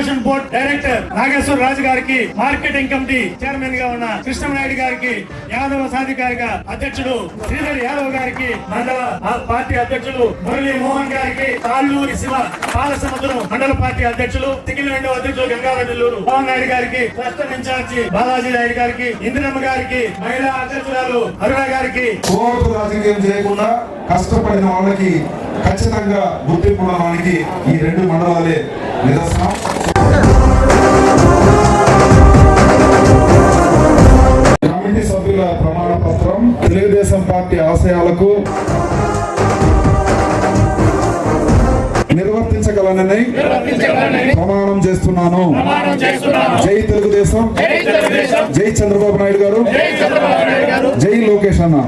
Pollution board director Nageswara Raju గారికి marketing committee చైర్మన్గా ఉన్న కృష్ణనాయుడు గారికి యాదవ సాధికారిక అధ్యక్షుడు శ్రీధర్ యాదవ్ గారికి మండల పార్టీ అధ్యక్షులు మురళీ మోహన్ గారికి తాళ్ళూరి శివ పాలసముద్రం మండల పార్టీ అధ్యక్షులు సిగిల్ రెండో అధ్యక్షులు గంగారెడ్డిలూరు మోహన్ నాయుడు గారికి క్లస్టర్ ఇన్ఛార్జి బాలాజీ నాయుడు గారికి ఇందిరమ్మ గారికి మహిళా అధ్యక్షురాలు అరుణ గారికి. కోర్టు రాజకీయం చేయకుండా కష్టపడిన వాళ్ళకి ఖచ్చితంగా గుర్తింపు ఉండడానికి ఈ రెండు మండలాలే నిదర్శనం. తెలుగుదేశం పార్టీ ఆశయాలకు నిర్వర్తించగలనని ప్రమాణం చేస్తున్నాను. జై తెలుగుదేశం. జై చంద్రబాబు నాయుడు గారు. జై లోకేష్ అన్న.